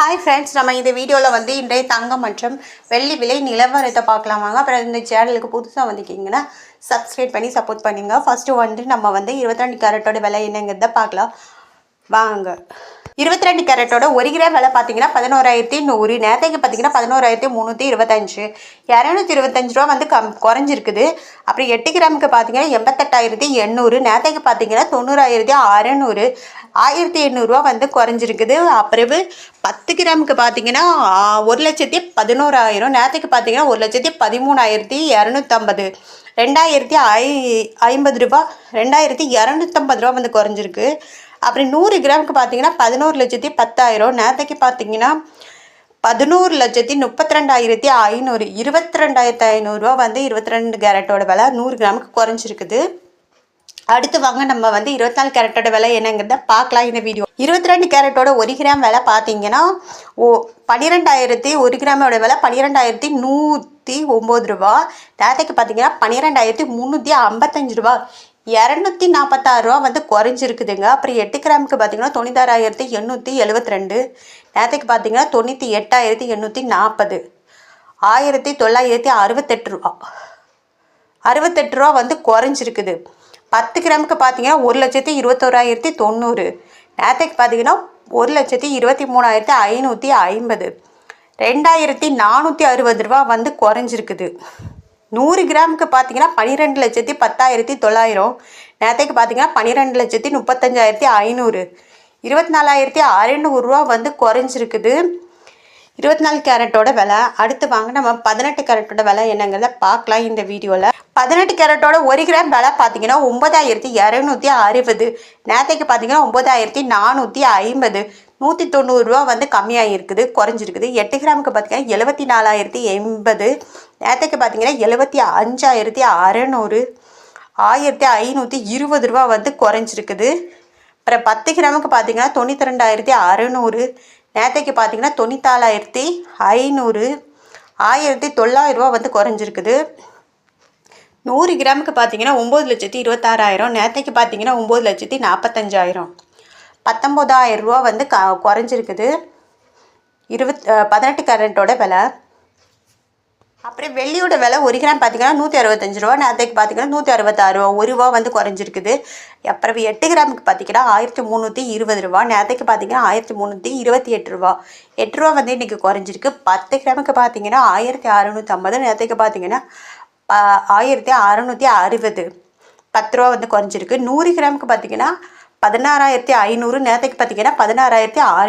Hi friends நம்ம இந்த வீடியோவில் வந்து இன்றைய தங்கம் மற்றும் வெள்ளி விலை நிலவரத்தை பார்க்கலாம் வாங்க. அப்புறம் இந்த சேனலுக்கு புதுசாக வந்திருக்கீங்கன்னா சப்ஸ்கிரைப் பண்ணி சப்போர்ட் பண்ணுங்க. ஃபஸ்ட்டு வந்து நம்ம வந்து இருபத்தி ரெண்டு கேரட்டோட விலை என்னங்கிறத பார்க்கலாம். வாங்க. இருபத்தி ரெண்டு கேரட்டோட ஒரு கிராம் விலை பார்த்தீங்கன்னா பதினோராயிரத்தி நூறு. நேரத்தைக்கு பார்த்தீங்கன்னா பதினோராயிரத்தி முந்நூற்றி இருபத்தஞ்சு. இரநூத்தி இருபத்தஞ்சு ரூபா வந்து கம் குறைஞ்சிருக்குது. அப்புறம் எட்டு கிராமுக்கு பார்த்தீங்கன்னா எண்பத்தெட்டாயிரத்தி எண்ணூறு. நேரத்தைக்கு பார்த்தீங்கன்னா தொண்ணூறாயிரத்தி அறநூறு. ஆயிரத்தி எண்ணூறுரூவா வந்து குறைஞ்சிருக்குது. அப்புறவு பத்து கிராமுக்கு பார்த்தீங்கன்னா ஒரு லட்சத்தி பதினோராயிரம். நேரத்துக்கு பார்த்தீங்கன்னா ஒரு லட்சத்தி பதிமூணாயிரத்தி இரநூத்தம்பது. ரெண்டாயிரத்தி ஐ ஐம்பது ரூபா ரெண்டாயிரத்தி இரநூத்தம்பது ரூபா வந்து குறைஞ்சிருக்கு. அப்புறம் நூறு கிராமுக்கு பார்த்தீங்கன்னா பதினோரு லட்சத்தி பத்தாயிரம். நேரத்துக்கு பார்த்தீங்கன்னா பதினோரு லட்சத்தி முப்பத்தி ரெண்டாயிரத்தி ஐநூறு. இருபத்தி ரெண்டாயிரத்தி ஐநூறுரூவா வந்து இருபத்தி ரெண்டு கேரட்டோட விலை நூறு கிராமுக்கு குறைஞ்சிருக்குது. அடுத்து வாங்க நம்ம வந்து இருபத்தி நாலு கேரட்டோட விலை என்னங்கிறத பார்க்கலாம் இந்த வீடியோ. இருபத்தி ரெண்டு கேரட்டோட ஒரு கிராம் விலை பார்த்தீங்கன்னா ஓ பன்னிரெண்டாயிரத்தி ஒரு கிராமோட விலை பன்னிரெண்டாயிரத்தி நூற்றி ஒம்பது ரூபா. நேரத்துக்கு பார்த்தீங்கன்னா பன்னிரெண்டாயிரத்தி முந்நூற்றி ஐம்பத்தஞ்சு ரூபா. இரநூத்தி நாற்பத்தாறு ரூபா வந்து குறைஞ்சிருக்குதுங்க. அப்புறம் எட்டு கிராமுக்கு பார்த்தீங்கன்னா தொண்ணூத்தாறாயிரத்தி எண்ணூற்றி எழுபத்தி ரெண்டு. நேரத்துக்கு பார்த்தீங்கன்னா தொண்ணூற்றி எட்டாயிரத்தி எண்ணூற்றி நாற்பது. ஆயிரத்தி தொள்ளாயிரத்தி அறுபத்தெட்டு ரூபா. அறுபத்தெட்டு ரூபா வந்து குறைஞ்சிருக்குது. பத்து கிராமுக்கு பார்த்தீங்கன்னா ஒரு லட்சத்தி இருபத்தோராயிரத்தி தொண்ணூறு. நேரத்துக்கு பார்த்தீங்கன்னா ஒரு லட்சத்தி இருபத்தி மூணாயிரத்தி ஐநூற்றி ஐம்பது. ரெண்டாயிரத்தி நானூற்றி அறுபது ரூபா வந்து குறைஞ்சிருக்குது. நூறு கிராமுக்கு பார்த்தீங்கன்னா பன்னிரெண்டு லட்சத்தி பத்தாயிரத்தி தொள்ளாயிரம். நேரத்துக்கு பார்த்தீங்கன்னா பன்னிரெண்டு லட்சத்தி முப்பத்தஞ்சாயிரத்தி ஐநூறு. இருபத்தி நாலாயிரத்தி அறநூறுரூவா வந்து குறைஞ்சிருக்குது. இருபத்தி நாலு கேரட்டோட விலை. அடுத்து வாங்க நம்ம பதினெட்டு கேரட்டோட விலை என்னங்கிறத பார்க்கலாம் இந்த வீடியோவில் பதினெட்டு கேரட்டோட ஒரு கிராம் விலை பார்த்தீங்கன்னா ஒன்பதாயிரத்தி இரநூத்தி அறுபது. நேரத்தைக்கு பார்த்தீங்கன்னா ஒன்பதாயிரத்தி நானூற்றி ஐம்பது. நூற்றி தொண்ணூறுரூவா வந்து கம்மியாக இருக்குது குறைஞ்சிருக்குது. எட்டு கிராமுக்கு பார்த்தீங்கன்னா எழுபத்தி நாலாயிரத்தி எண்பது. நேரத்துக்கு பார்த்தீங்கன்னா எழுபத்தி அஞ்சாயிரத்தி அறநூறு. ஆயிரத்தி ஐநூற்றி இருபது ரூபா வந்து குறைஞ்சிருக்குது. அப்புறம் பத்து கிராமுக்கு பார்த்தீங்கன்னா தொண்ணூற்றி ரெண்டாயிரத்தி அறநூறு. நேரத்தைக்கு பார்த்தீங்கன்னா தொண்ணூத்தாலாயிரத்தி ஐநூறு. ஆயிரத்தி தொள்ளாயிரரூவா வந்து குறைஞ்சிருக்குது. நூறு கிராமுக்கு பார்த்தீங்கன்னா ஒம்பது லட்சத்தி இருபத்தாறாயிரம் நேரத்தைக்கு பார்த்தீங்கன்னா ஒம்பது லட்சத்தி நாற்பத்தஞ்சாயிரம் பத்தொம்போதாயிரம் ரூபா வந்து க குறைஞ்சிருக்குது. இருபத் பதினெட்டு கரண்ட்டோட விலை. அப்புறம் வெள்ளியோட விலை ஒரு கிராம் பார்த்தீங்கன்னா நூற்றி அறுபத்தஞ்சு ரூபா நேரத்துக்கு பார்த்தீங்கன்னா நூற்றி அறுபத்தாறு ரூபா ஒரு ரூபா வந்து குறைஞ்சிருக்குது. அப்புறம் எட்டு கிராமுக்கு பார்த்தீங்கன்னா ஆயிரத்தி முந்நூற்றி இருபது ரூபா நேரத்துக்கு பார்த்தீங்கன்னா ஆயிரத்தி முந்நூற்றி இருபத்தி எட்டு ரூபா. எட்டு ரூபா வந்து இன்றைக்கி குறைஞ்சிருக்கு. பத்து கிராமுக்கு பார்த்தீங்கன்னா ஆயிரத்தி அறநூற்றி ஐம்பது நேரத்துக்கு பார்த்தீங்கன்னா ப- ஆயிரத்தி அறநூற்றி அறுபது. பத்து ரூபா வந்து குறைஞ்சிருக்கு. நூறு கிராமுக்கு பார்த்தீங்கன்னா பதினாறாயிரத்தி ஐநூறு நேரத்துக்கு பார்த்தீங்கன்னா பதினாறாயிரத்தி ஆறு